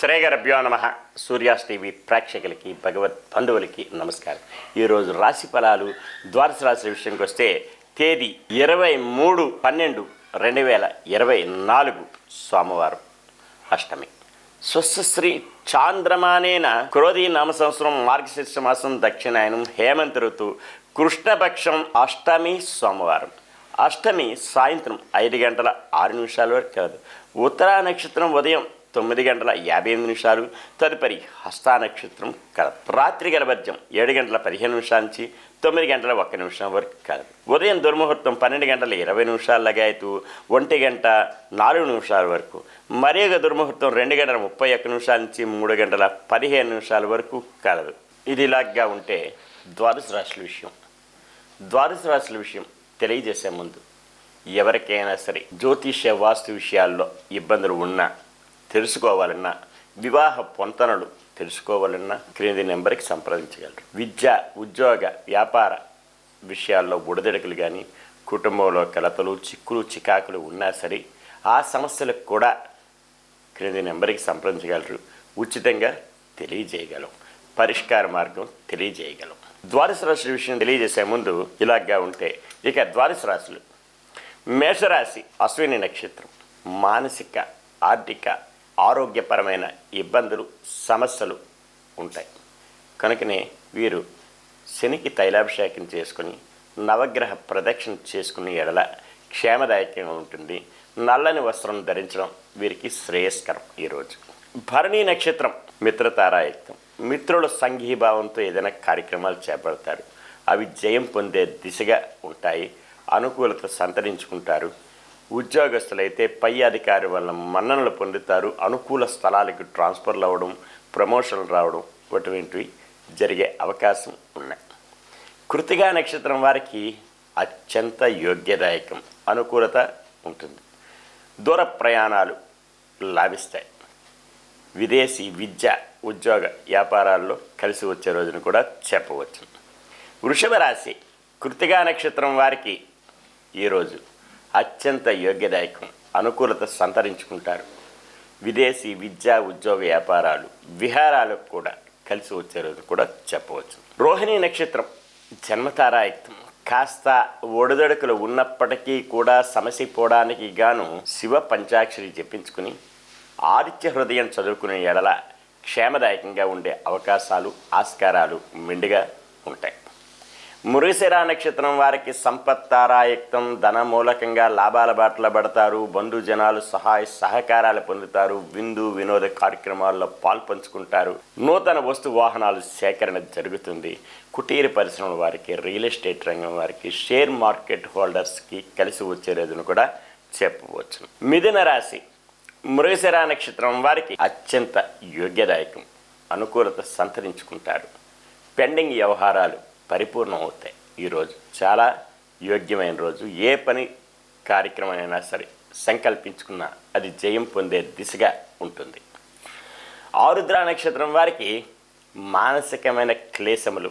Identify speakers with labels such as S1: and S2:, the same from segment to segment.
S1: శ్రేయగరభ్యో నమ. సూర్యాస్ టీవీ ప్రేక్షకులకి భగవత్ బంధువులకి నమస్కారం. ఈరోజు రాశి ఫలాలు ద్వాదశ రాశి విషయంకి వస్తే తేదీ ఇరవై మూడు పన్నెండు రెండు వేల ఇరవై నాలుగు సోమవారం అష్టమి. స్వస్శ్రీ చాంద్రమానేన క్రోధీ నామ సంవత్సరం మార్గశీర్ష మాసం దక్షిణాయనం హేమంత ఋతు కృష్ణపక్షం అష్టమి సోమవారం. అష్టమి సాయంత్రం ఐదు గంటల ఆరు నిమిషాల వరకు కాదు. ఉత్తరా నక్షత్రం ఉదయం తొమ్మిది గంటల యాభై ఎనిమిది నిమిషాలు. తదుపరి హస్తా నక్షత్రం కలదు రాత్రి గలభర్జం ఏడు గంటల పదిహేను నిమిషాల నుంచి తొమ్మిది గంటల ఒక్క నిమిషం వరకు కలదు ఉదయం దుర్ముహూర్తం పన్నెండు గంటల ఇరవై నిమిషాల లగాయతు ఒంటి గంట నాలుగు నిమిషాల వరకు. మరీ ఒక దుర్ముహూర్తం రెండు గంటల ముప్పై ఒక్క నిమిషాల నుంచి మూడు గంటల పదిహేను నిమిషాల వరకు కలదు. ఇది ఇలాగా ఉంటే ద్వాదశ రాశుల విషయం. ద్వాదశ రాశుల విషయం తెలియజేసే ముందు ఎవరికైనా సరే జ్యోతిష్య వాస్తు విషయాల్లో ఇబ్బందులు ఉన్నా తెలుసుకోవాలన్నా వివాహ పొంతనలు తెలుసుకోవాలన్నా క్రింది నెంబర్కి సంప్రదించగలరు. విద్య ఉద్యోగ వ్యాపార విషయాల్లో బుడదెడకలు కానీ కుటుంబంలో కలతలు చిక్కులు చికాకులు ఉన్నా సరే ఆ సమస్యలకు కూడా క్రింది నెంబర్కి సంప్రదించగలరు. ఉచితంగా తెలియజేయగలం. పరిష్కార మార్గం తెలియజేయగలం. ద్వాదశ రాశుల విషయం తెలియజేసే ముందు ఇలాగా ఉంటే ఇక ద్వాదశ రాశులు. మేషరాశి అశ్విని నక్షత్రం. మానసిక ఆర్థిక ఆరోగ్యపరమైన ఇబ్బందులు సమస్యలు ఉంటాయి. కనుకనే వీరు శనికి తైలాభిషేకం చేసుకుని నవగ్రహ ప్రదక్షిణ చేసుకునే ఎడల క్షేమదాయకంగా ఉంటుంది. నల్లని వస్త్రం ధరించడం వీరికి శ్రేయస్కరం ఈరోజు. భరణి నక్షత్రం మిత్రతారాయుక్తం మిత్రుల సంఘీభావంతో ఏదైనా కార్యక్రమాలు చేపడతారు. అవి జయం పొందే దిశగా ఉంటాయి. అనుకూలత సంతరించుకుంటారు. ఉద్యోగస్తులైతే పై అధికారి వల్ల మన్ననలు పొందుతారు అనుకూల స్థలాలకు ట్రాన్స్ఫర్లు అవ్వడం ప్రమోషన్లు రావడం అటువంటివి జరిగే అవకాశం ఉన్నాయి. కృతిగా నక్షత్రం వారికి అత్యంత యోగ్యదాయకం అనుకూలత ఉంటుంది. దూర ప్రయాణాలు లాభిస్తాయి. విదేశీ విద్య ఉద్యోగ వ్యాపారాల్లో కలిసి వచ్చే రోజును కూడా చెప్పవచ్చు. వృషభ రాశి కృతిగా నక్షత్రం వారికి ఈరోజు అత్యంత యోగ్యదాయకం. అనుకూలత సంతరించుకుంటారు. విదేశీ విద్యా ఉద్యోగ వ్యాపారాలు విహారాలకు కూడా కలిసి వచ్చే రోజు కూడా చెప్పవచ్చు. రోహిణి నక్షత్రం జన్మతారాయుక్తం కాస్త ఒడిదొడుకులు ఉన్నప్పటికీ కూడా సమసిపోవడానికి గాను శివ పంచాక్షరి జపించుకుని ఆదిత్య హృదయం చదువుకునే ఎడల క్షేమదాయకంగా ఉండే అవకాశాలు ఆస్కారాలు మెండుగా ఉంటాయి. మురిశిరా నక్షత్రం వారికి సంపత్తారాయుక్తం ధన మూలకంగా లాభాల బాటలు పడతారు బంధుజనాలు సహాయ సహకారాలు పొందుతారు విందు వినోద కార్యక్రమాల్లో పాల్పంచుకుంటారు. నూతన వస్తు వాహనాలు సేకరణ జరుగుతుంది. కుటీర పరిశ్రమల వారికి రియల్ ఎస్టేట్ రంగం వారికి షేర్ మార్కెట్ హోల్డర్స్కి కలిసి వచ్చే రోజును కూడా చెప్పవచ్చు. మిథున రాశి మృగశిరా నక్షత్రం వారికి అత్యంత యోగ్యదాయకం. అనుకూలత సంతరించుకుంటారు. పెండింగ్ వ్యవహారాలు పరిపూర్ణం అవుతాయి ఈరోజు చాలా యోగ్యమైన రోజు. ఏ పని కార్యక్రమం అయినా సరే సంకల్పించుకున్నా అది జయం పొందే దిశగా ఉంటుంది. ఆరుద్ర నక్షత్రం వారికి మానసికమైన క్లేశములు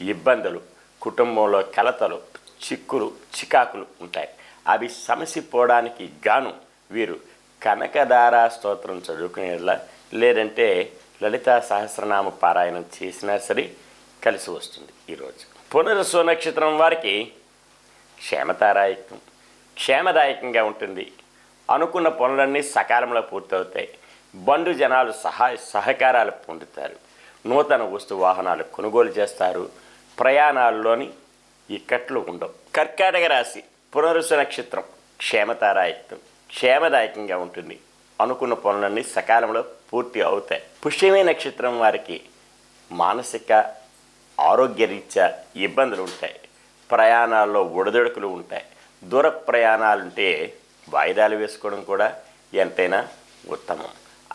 S1: ఇబ్బందులు కుటుంబంలో కలతలు చిక్కులు చికాకులు ఉంటాయి. అవి సమసిపోవడానికి గాను వీరు కనకదార స్తోత్రం చదువుకునేలా లేదంటే లలితా సహస్రనామ పారాయణం చేసినా సరే కలిసి వస్తుంది ఈరోజు పునరుస్వ నక్షత్రం వారికి క్షేమతారాయకం క్షేమదాయకంగా ఉంటుంది. అనుకున్న పనులన్నీ సకాలంలో పూర్తవుతాయి. బంధు జనాలు సహాయ సహకారాలు పొందుతారు. నూతన వస్తు వాహనాలు కొనుగోలు చేస్తారు. ప్రయాణాల్లోని ఇక్కట్లు ఉండవు. కర్కాటక రాశి పునరుసు నక్షత్రం క్షేమతారాయకం క్షేమదాయకంగా ఉంటుంది. అనుకున్న పనులన్నీ సకాలంలో పూర్తి అవుతాయి. పుష్యమే నక్షత్రం వారికి మానసిక ఆరోగ్యరీత్యా ఇబ్బందులు ఉంటాయి. ప్రయాణాల్లో ఒడిదొడుకులు ఉంటాయి. దూర ప్రయాణాలుంటే వాయిదాలు వేసుకోవడం కూడా ఎంతైనా ఉత్తమం.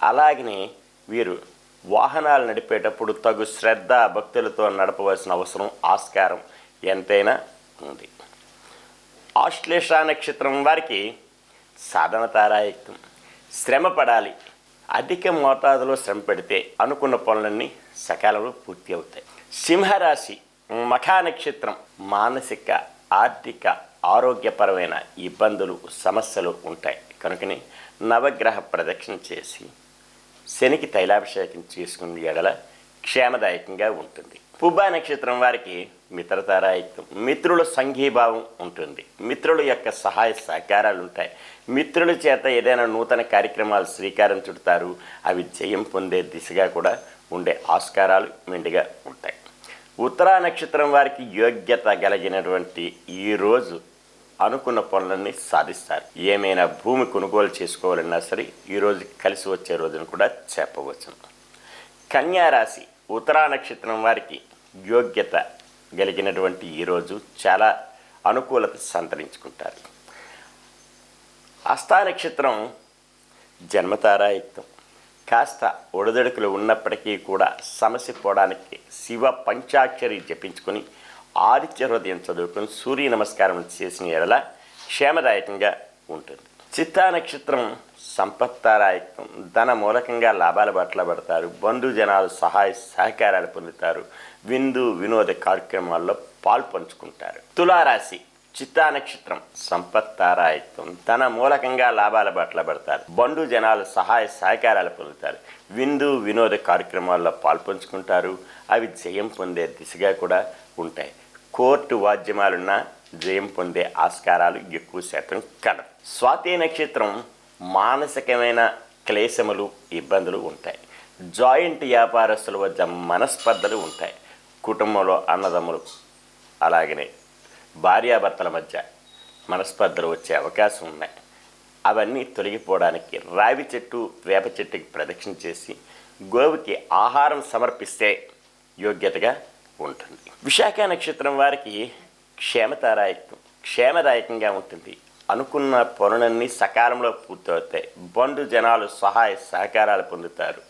S1: అలాగనే వీరు వాహనాలు నడిపేటప్పుడు తగు శ్రద్ధ భక్తులతో నడపవలసిన అవసరం ఆస్కారం ఎంతైనా ఉంది. ఆశ్లేష నక్షత్రం వారికి సాధన తారాయుక్తం శ్రమ పడాలి. అధిక మోతాదులో శ్రమ పెడితే అనుకున్న పనులన్నీ సకాలంలో పూర్తి అవుతాయి. సింహరాశి మఖా నక్షత్రం మానసిక ఆర్థిక ఆరోగ్యపరమైన ఇబ్బందులు సమస్యలు ఉంటాయి. కనుకని నవగ్రహ ప్రదక్షిణ చేసి శనికి తైలాభిషేకం చేసుకునే ఎడల క్షేమదాయకంగా ఉంటుంది. పుబ్బా నక్షత్రం వారికి మిత్రతారాయత్వం మిత్రుల సంఘీభావం ఉంటుంది. మిత్రుల యొక్క సహాయ సహకారాలు ఉంటాయి. మిత్రుల చేత ఏదైనా నూతన కార్యక్రమాలు శ్రీకారం చుడతారు. అవి జయం పొందే దిశగా కూడా ఉండే ఆస్కారాలు మెండుగా ఉంటాయి. ఉత్తరా నక్షత్రం వారికి యోగ్యత కలిగినటువంటి ఈ రోజు అనుకున్న పనులన్నీ సాధిస్తారు. ఏమైనా భూమి కొనుగోలు చేసుకోవాలన్నా సరే ఈరోజు కలిసి వచ్చే రోజును కూడా చెప్పవచ్చు కన్యారాశి ఉత్తరా నక్షత్రం వారికి యోగ్యత కలిగినటువంటి ఈరోజు చాలా అనుకూలత సంతరించుకుంటారు. హస్తా నక్షత్రం జన్మతారాయుక్తం. కాస్త ఒడదడుకులు ఉన్నప్పటికీ కూడా సమస్య పోవడానికి శివ పంచాక్షరి జపించుకొని ఆదిత్య హృదయం చదువుకొని సూర్య నమస్కారం చేసిన ఎడల క్షేమదాయకంగా ఉంటుంది. చిత్తా నక్షత్రం సంపత్తారాయకం. ధన మూలకంగా లాభాల బాటలో పడతారు. బంధు జనాలు సహాయ సహకారాలు పొందుతారు. విందు వినోద కార్యక్రమాల్లో పాల్పంచుకుంటారు. తులారాశి చిత్తా నక్షత్రం సంపత్తారాయత్వం. తన మూలకంగా లాభాల బాటలో పడతారు. బంధు జనాలు సహాయ సహకారాలు పొందుతారు. విందు వినోద కార్యక్రమాల్లో పాల్పంచుకుంటారు. అవి జయం పొందే దిశగా కూడా ఉంటాయి. కోర్టు వాద్యమాలున్న జయం పొందే ఆస్కారాలు ఎక్కువ శాతం కలవు. స్వాతి నక్షత్రం మానసికమైన క్లేశములు ఇబ్బందులు ఉంటాయి. జాయింట్ వ్యాపారస్తుల వద్ద మనస్పర్ధలు ఉంటాయి. కుటుంబంలో అన్నదమ్ములు అలాగనే భార్యాభర్తల మధ్య మనస్పర్ధలు వచ్చే అవకాశం ఉన్నాయి. అవన్నీ తొలగిపోవడానికి రావి చెట్టు వేప చెట్టుకి ప్రదక్షిణ చేసి గోవుకి ఆహారం సమర్పిస్తే యోగ్యతగా ఉంటుంది. విశాఖ నక్షత్రం వారికి క్షేమతారాయకం క్షేమదాయకంగా ఉంటుంది. అనుకున్న పనులన్నీ సకాలంలో పూర్తవుతాయి. బంధు జనాలు సహాయ సహకారాలు పొందుతారు.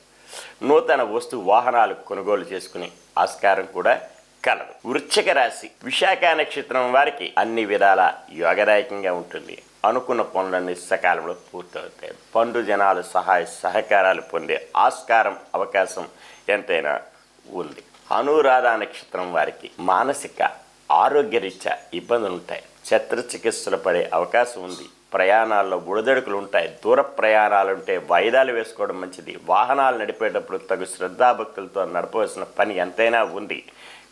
S1: నూతన వస్తు వాహనాలు కొనుగోలు చేసుకునే ఆస్కారం కూడా కలదు. వృశ్చిక రాశి విశాఖ నక్షత్రం వారికి అన్ని విధాల యోగదాయకంగా ఉంటుంది. అనుకున్న పనులన్నీ సకాలంలో పూర్తవుతాయి. పండు జనాలు సహాయ సహకారాలు పొందే ఆస్కారం అవకాశం ఎంతైనా ఉంది. అనురాధ నక్షత్రం వారికి మానసిక ఆరోగ్యరీత్యా ఇబ్బందులు ఉంటాయి. శస్త్రచికిత్సలు పడే అవకాశం ఉంది. ప్రయాణాల్లో బుడదడుకులు ఉంటాయి. దూర ప్రయాణాలు ఉంటే వాయిదాలు వేసుకోవడం మంచిది. వాహనాలు నడిపేటప్పుడు తగు శ్రద్ధాభక్తులతో నడపవలసిన పని ఎంతైనా ఉంది.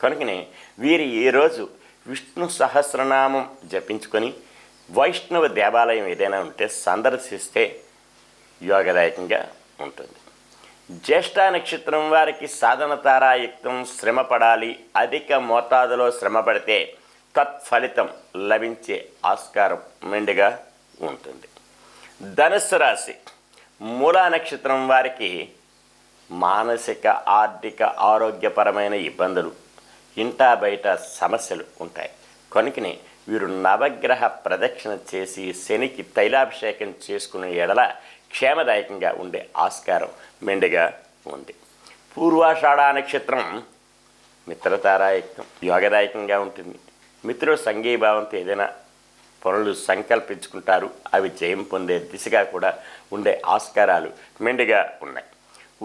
S1: కనుకనే వీరి ఈరోజు విష్ణు సహస్రనామం జపించుకొని వైష్ణవ దేవాలయం ఏదైనా ఉంటే సందర్శిస్తే యోగదాయకంగా ఉంటుంది. జ్యేష్ఠ నక్షత్రం వారికి సాధన తారాయుక్తం శ్రమ పడాలి అధిక మోతాదులో శ్రమ పడితే తత్ఫలితం లభించే ఆస్కారం మెండుగా ఉంటుంది. ధనుస్సు రాశి మూలా నక్షత్రం వారికి మానసిక ఆర్థిక ఆరోగ్యపరమైన ఇబ్బందులు ఇంటా బయట సమస్యలు ఉంటాయి. కొనుకని వీరు నవగ్రహ ప్రదక్షిణ చేసి శనికి తైలాభిషేకం చేసుకునే ఎడల క్షేమదాయకంగా ఉండే ఆస్కారం మెండుగా ఉంది. పూర్వాషాఢ నక్షత్రం మిత్రతారాయకం యోగదాయకంగా ఉంటుంది. మిత్రుడు సంఘీభావంతో ఏదైనా పనులు సంకల్పించుకుంటారు. అవి జయం పొందే దిశగా కూడా ఉండే ఆస్కారాలు మెండుగా ఉన్నాయి.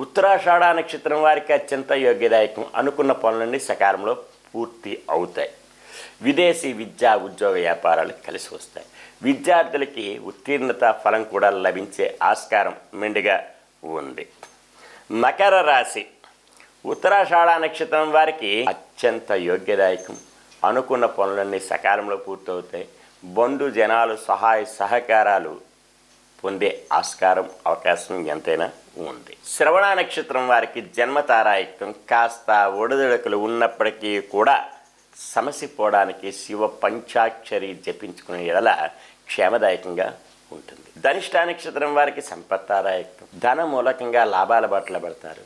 S1: ఉత్తరాషాఢ నక్షత్రం వారికి అత్యంత యోగ్యదాయకం. అనుకున్న పనులన్నీ సకాలంలో పూర్తి అవుతాయి. విదేశీ విద్యా ఉద్యోగ వ్యాపారాలు కలిసి వస్తాయి. విద్యార్థులకి ఉత్తీర్ణత ఫలం కూడా లభించే ఆస్కారం మెండుగా ఉంది. మకర రాశి. ఉత్తరాషాఢ నక్షత్రం వారికి అత్యంత యోగ్యదాయకం. అనుకున్న పనులన్నీ సకాలంలో పూర్తవుతాయి బంధు జనాలు సహాయ సహకారాలు పొందే ఆస్కారం అవకాశం ఎంతైనా ఉంది. శ్రవణ నక్షత్రం వారికి జన్మతారాయుక్తం కాస్త ఒడిదుడుకులు ఉన్నప్పటికీ కూడా సమసిపోవడానికి శివ పంచాక్షరి జపించుకునే ఎడల క్షేమదాయకంగా ఉంటుంది. ధనిష్ట నక్షత్రం వారికి సంపత్తారాయత్వం. ధన మూలకంగా లాభాల బాటలో పడతారు.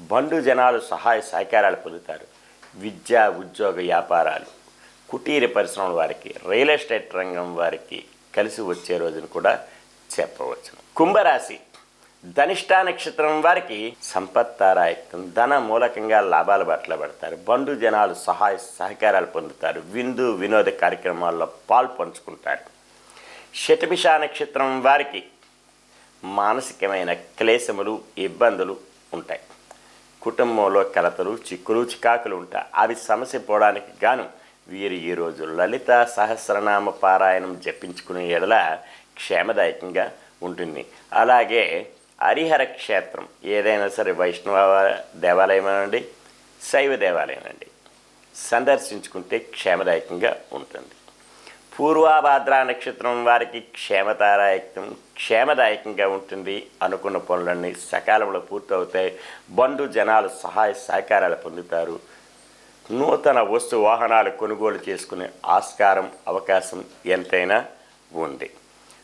S1: బంధు జనాలు సహాయ సహకారాలు పొందుతారు. విద్య ఉద్యోగ వ్యాపారాలు. కుటీర పరిశ్రమల వారికి రియల్ ఎస్టేట్ రంగం వారికి కలిసి వచ్చే రోజును కూడా చెప్పవచ్చును కుంభరాశి ధనిష్ట నక్షత్రం వారికి సంపత్తారాయత్వం ధన మూలకంగా లాభాలు బట్టలు పడతారు. బంధు జనాలు సహాయ సహకారాలు పొందుతారు. విందు వినోద కార్యక్రమాల్లో పాలు పంచుకుంటారు. శతభిష నక్షత్రం వారికి మానసికమైన క్లేశములు ఇబ్బందులు ఉంటాయి. కుటుంబంలో కలతలు చిక్కులు చికాకులు ఉంటాయి. అవి సమస్య పోవడానికి గాను వీరు ఈరోజు లలిత సహస్రనామ పారాయణం జపించుకునే ఎడల క్షేమదాయకంగా ఉంటుంది. అలాగే హరిహర క్షేత్రం ఏదైనా సరే వైష్ణవ దేవాలయమేనండి శైవ దేవాలయం అండి? సందర్శించుకుంటే క్షేమదాయకంగా ఉంటుంది. పూర్వాభాద్ర నక్షత్రం వారికి క్షేమతారాయకం క్షేమదాయకంగా ఉంటుంది అనుకున్న పనులన్నీ సకాలంలో పూర్తవుతాయి. బంధు జనాలు సహాయ సహకారాలు పొందుతారు. నూతన వస్తు వాహనాలు కొనుగోలు చేసుకునే ఆస్కారం అవకాశం ఎంతైనా ఉంది.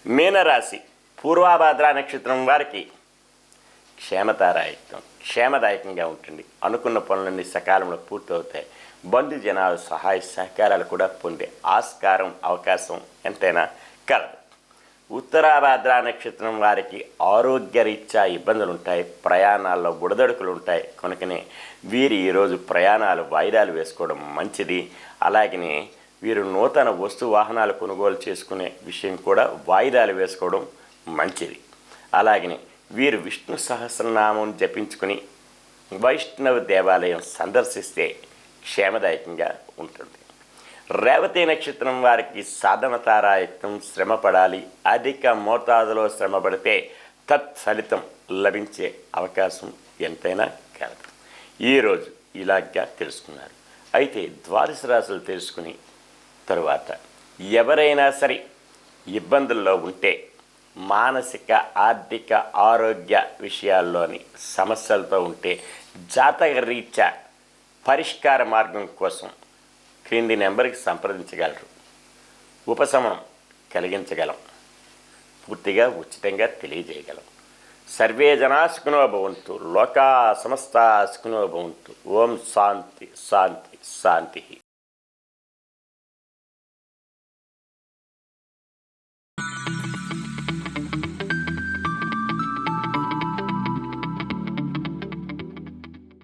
S1: మీనరాశి పూర్వాభాద్ర నక్షత్రం వారికి క్షేమతారాయకం క్షేమదాయకంగా ఉంటుంది. అనుకున్న పనులన్నీ సకాలంలో పూర్తవుతాయి. బంధు జనాలు సహాయ సహకారాలు కూడా పొందే ఆస్కారం అవకాశం ఎంతైనా కలదు. ఉత్తరాభాద్ర నక్షత్రం వారికి ఆరోగ్యరీత్యా ఇబ్బందులు ఉంటాయి ప్రయాణాల్లో బుడదడుకులు ఉంటాయి కనుకనే వీరు ఈరోజు ప్రయాణాలు వాయిదాలు వేసుకోవడం మంచిది. అలాగనే వీరు నూతన వస్తు వాహనాలు కొనుగోలు చేసుకునే విషయం కూడా వాయిదాలు వేసుకోవడం మంచిది. అలాగనే వీరు విష్ణు సహస్రనామం జపించుకుని వైష్ణవ దేవాలయం సందర్శిస్తే క్షేమదాయకంగా ఉంటుంది. రేవతి నక్షత్రం వారికి సాధన తారాయత్వం శ్రమపడాలి. అధిక మోతాదులో శ్రమపడితే తత్ఫలితం లభించే అవకాశం ఎంతైనా కలదు. ఈరోజు ఇలాగా తెలుసుకున్నారు. అయితే ద్వాదశ రాశులు తెలుసుకుని తరువాత ఎవరైనా సరే ఇబ్బందుల్లో ఉంటే మానసిక ఆర్థిక ఆరోగ్య విషయాల్లోని సమస్యలతో ఉంటే జాతక రీత్యా పరిష్కార మార్గం కోసం క్రింది నెంబర్కి సంప్రదించగలరు. ఉపశమనం కలిగించగలం. పూర్తిగా ఉచితంగా తెలియజేయగలం. సర్వే జనా భవంతు. లోకా సమస్త సుఖినో భవంతు. ఓం శాంతి శాంతి శాంతి.